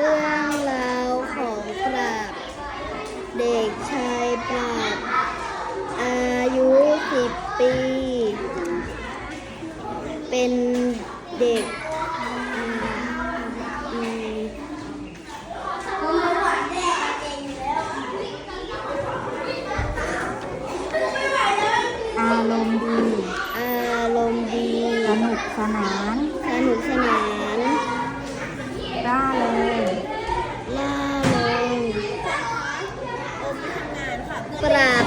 เรื่องราวของปราบ เด็กชายปราบ อายุสิบปี เป็นเด็กอารมณ์ดี อารมณ์ดี สนุกสนาน สนุกสนาน subscribe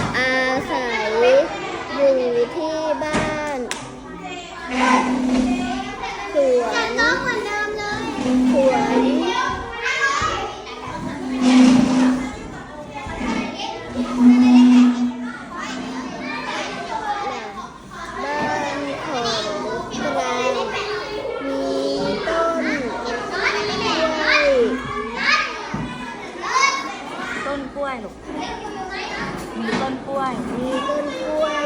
ต้นกล้วยลูกมีต้นกล้วย มีต้นกล้วย